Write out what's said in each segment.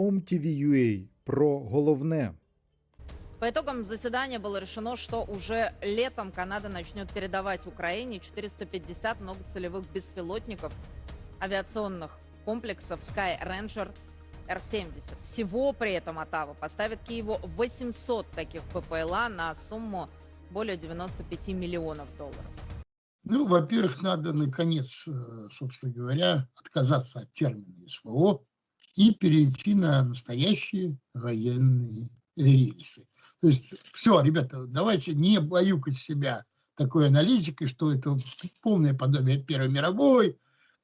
OMTV.ua про головне. По итогам заседания было решено, что уже летом Канада начнет передавать Украине 450 многоцелевых беспилотников авиационных комплексов Sky Ranger Р-70. Всего при этом Оттава поставит Киеву 800 таких ППЛА на сумму более 95 миллионов долларов. Ну, во-первых, надо, наконец, э, собственно говоря, отказаться от термина СВО и перейти на настоящие военные рельсы. То есть, все, ребята, давайте не баюкать себя такой аналитикой, что это полное подобие Первой мировой,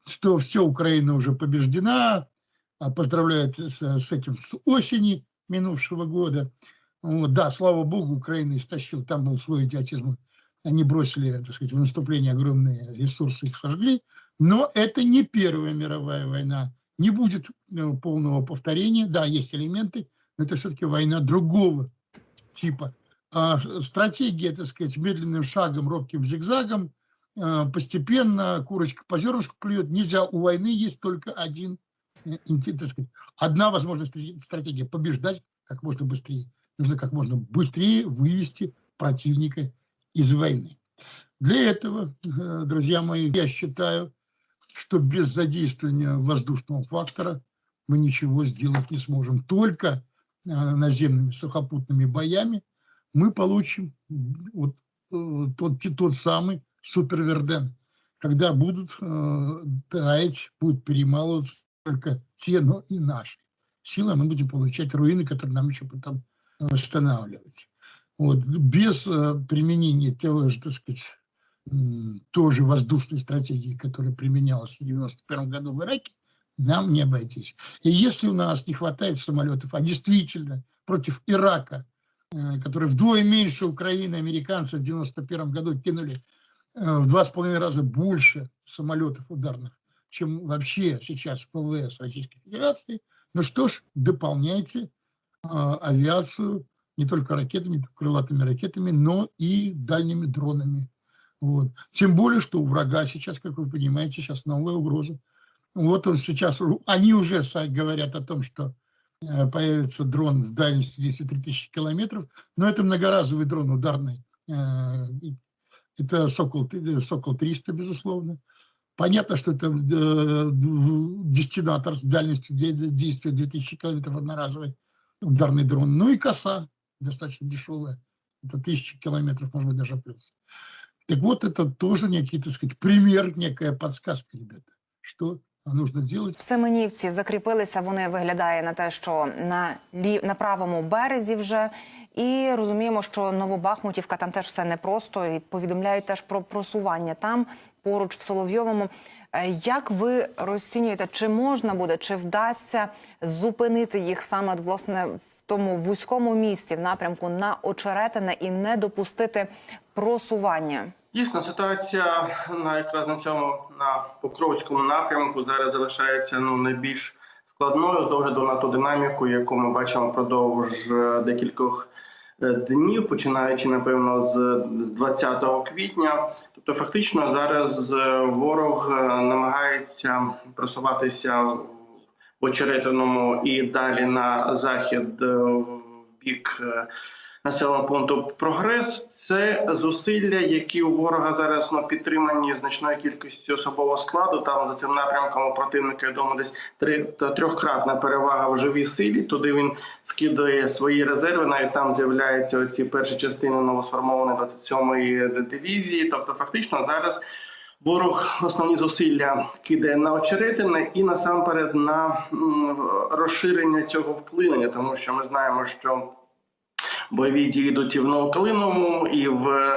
что все, Украина уже побеждена, а поздравляют с, с этим с осени минувшего года. Вот, да, слава богу, Украина истощила, там был свой идиотизм, они бросили, так сказать, в наступление огромные ресурсы, их сожгли, но это не Первая мировая война, не будет э, полного повторения, да, есть элементы, но это все-таки война другого типа. А стратегия, так сказать, медленным шагом, робким зигзагом, э, постепенно курочка по зернышку клюет, нельзя, у войны есть только один, э, так сказать, одна возможная стратегия- побеждать как можно быстрее. Нужно как можно быстрее вывести противника из войны. Для этого, друзья мои, я считаю, что без задействования воздушного фактора мы ничего сделать не сможем. Только э, наземными сухопутными боями мы получим вот э, тот, тот самый суперверден, когда будут э, таять, будут перемалываться только те, но и наши силы, мы будем получать руины, которые нам еще потом восстанавливать. Вот. Без э, применения того же, так сказать, тоже воздушной стратегии, которая применялась в 91 году в Ираке, нам не обойтись. И если у нас не хватает самолетов, а действительно против Ирака, э, который вдвое меньше Украины, американцы в 91 году кинули э, в два с половиной раза больше самолетов ударных, чем вообще сейчас ВВС Российской Федерации, ну что ж, дополняйте а, авиацию не только ракетами, крылатыми ракетами, но и дальними дронами. Вот. Тем более, что у врага сейчас, как вы понимаете, сейчас новая угроза. Вот он сейчас, они уже говорят о том, что э, появится дрон с дальностью 10 тысячи километров, но это многоразовый дрон ударный. Э, Это Сокол, т- Сокол 300, безусловно. Понятно, что это э, дестинатор с дальностью де- де- действия 2000 километров одноразовый ударный дрон. Ну и коса достаточно дешевая. Это тысячи километров, может быть, даже плюс. Так вот, это тоже некий, так сказать, пример, некая подсказка, ребята, что нужно делать. В Семенівці закріпилися. Вони виглядає на те, що на лі... на правому березі вже. І розуміємо, що Новобахмутівка там теж все непросто. І повідомляють теж про просування там поруч в Соловйовому. Е, Як ви розцінюєте, чи можна буде, чи вдасться зупинити їх саме власне тому вузькому місті в напрямку на очеретине і не допустити просування? Дійсно, ситуація на якраз на цьому на Покровському напрямку зараз залишається ну найбільш складною з огляду на ту динаміку, яку ми бачимо впродовж е, декількох е, днів, починаючи напевно з, з 20 квітня. Тобто, фактично, зараз е, ворог намагається просуватися в очеретиному і далі на захід е, в бік. е, населеного пункту прогрес це зусилля, які у ворога зараз ну, підтримані значною кількістю особового складу. Там за цим напрямком у противника відомо десь три трьохкратна перевага в живій силі. Туди він скидає свої резерви. Навіть там з'являються оці перші частини новосформованої 27-ї дивізії. Тобто, фактично зараз. Ворог основні зусилля кидає на очеретини і насамперед на розширення цього вклинення, тому що ми знаємо, що бойові дії йдуть і в Новокалиновому, і в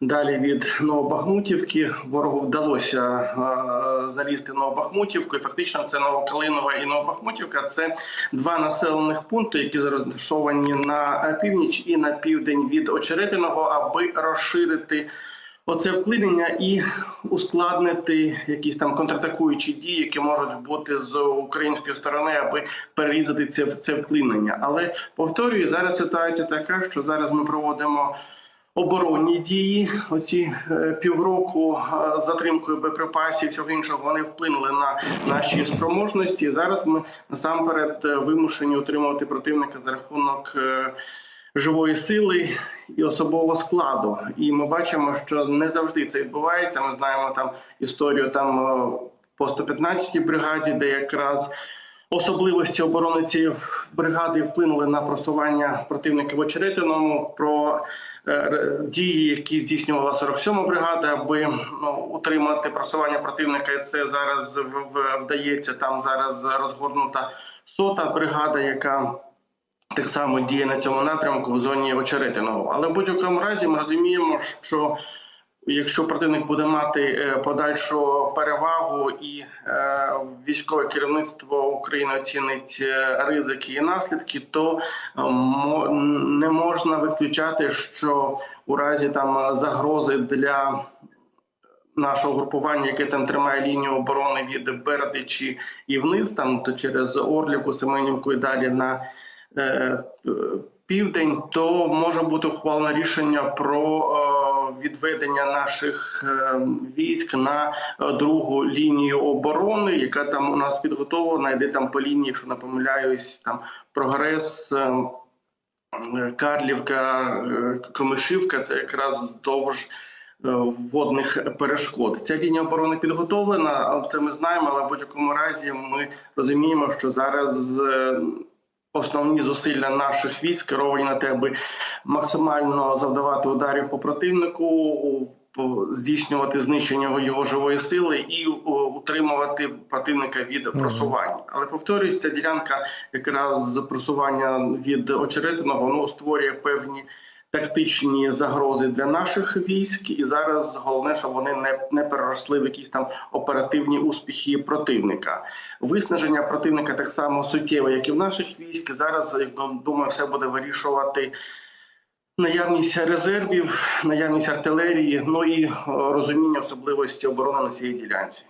далі від Новобахмутівки. Ворогу вдалося е, залізти в Новобахмутівку. І фактично це Новокалинова і Новобахмутівка. Це два населених пункти, які розташовані на північ і на південь від Очеретиного, аби розширити. Оце вклинення і ускладнити якісь там контратакуючі дії, які можуть бути з української сторони, аби перерізати це це вклинення. Але повторюю, зараз ситуація така, що зараз ми проводимо оборонні дії. Оці е, півроку е, з затримкою боєприпасів всього іншого вони вплинули на наші спроможності. Зараз ми насамперед е, вимушені утримувати противника за рахунок. Живої сили і особового складу, і ми бачимо, що не завжди це відбувається. Ми знаємо там історію там е, по 115-й бригаді, де якраз особливості оборони цієї бригади вплинули на просування противника в очеретиному. Про е, дії, які здійснювала 47-ма бригада, аби ну, утримати просування противника. І це зараз вдається. Там зараз розгорнута сота бригада, яка так само діє на цьому напрямку в зоні очеретиного. Але в будь-якому разі ми розуміємо, що якщо противник буде мати е, подальшу перевагу і е, військове керівництво України оцінить е, ризики і наслідки, то не можна виключати, що у разі там загрози для нашого групування, яке там тримає лінію оборони від Бердичі і вниз, там то через Орлівку, Семенівку і далі на південь, то може бути ухвалено рішення про е, відведення наших е, військ на е, другу лінію оборони, яка там у нас підготовлена, йде там по лінії, якщо не помиляюсь, там прогрес. е, е, Карлівка, е, Комишівка це якраз вздовж е, водних перешкод. Ця лінія оборони підготовлена, це ми знаємо, але в будь-якому разі ми розуміємо, що зараз е, основні зусилля наших військ скеровані на те, аби максимально завдавати ударів по противнику, здійснювати знищення його живої сили і утримувати противника від просування. Але повторюсь, ця ділянка якраз просування від очеретиного воно створює певні тактичні загрози для наших військ, і зараз головне, щоб вони не, не переросли в якісь там оперативні успіхи противника. Виснаження противника так само суттєве, як і в наших військ. Зараз я думаю, все буде вирішувати. Наявність резервів, наявність артилерії, ну і е, розуміння особливості оборони на цій ділянці.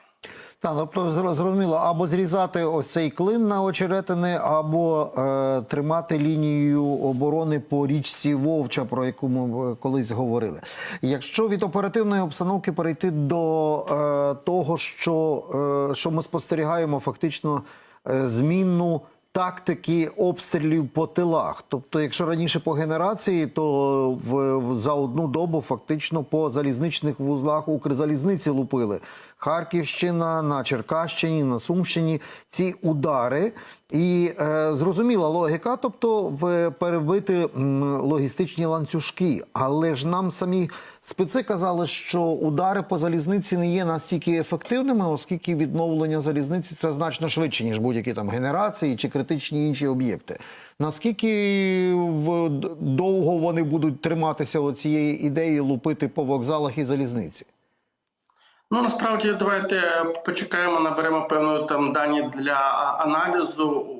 Так, тобто зрозуміло, або зрізати ось цей клин на очеретини, або е, тримати лінію оборони по річці Вовча, про яку ми е, колись говорили. Якщо від оперативної обстановки перейти до е, того, що, е, що ми спостерігаємо, фактично е, змінну. Тактики обстрілів по тилах. Тобто, якщо раніше по генерації, то в, в за одну добу фактично по залізничних вузлах Укрзалізниці лупили. Харківщина, на Черкащині, на Сумщині ці удари. І е, зрозуміла логіка, тобто в перебити логістичні ланцюжки. Але ж нам самі спеці казали, що удари по залізниці не є настільки ефективними, оскільки відновлення залізниці це значно швидше, ніж будь-які там генерації чи критичні інші об'єкти. Наскільки в, довго вони будуть триматися цієї ідеї лупити по вокзалах і залізниці? Ну насправді давайте почекаємо, наберемо певно там дані для а, аналізу. У-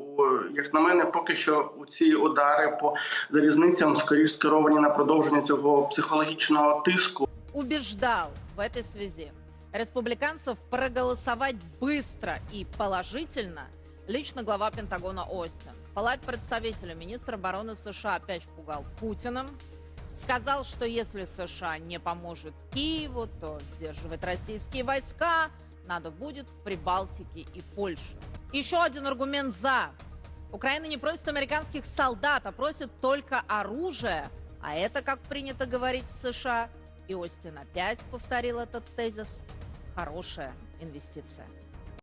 Як на мене, поки що у ці удари по залізницям скоріш скеровані на продовження цього психологічного тиску. убеждал в этой связи республиканцев проголосовать быстро и положительно лично глава Пентагона Остин. Палат представителя министра обороны США опять пугал Путиным. Сказал, что если США не поможет Киеву, то сдерживать российские войска надо будет в Прибалтике и Польше. Еще один аргумент «за». Украина не просит американских солдат, а просит только оружие. А это, как принято говорить в США, и Остин опять повторил этот тезис, хорошая инвестиция.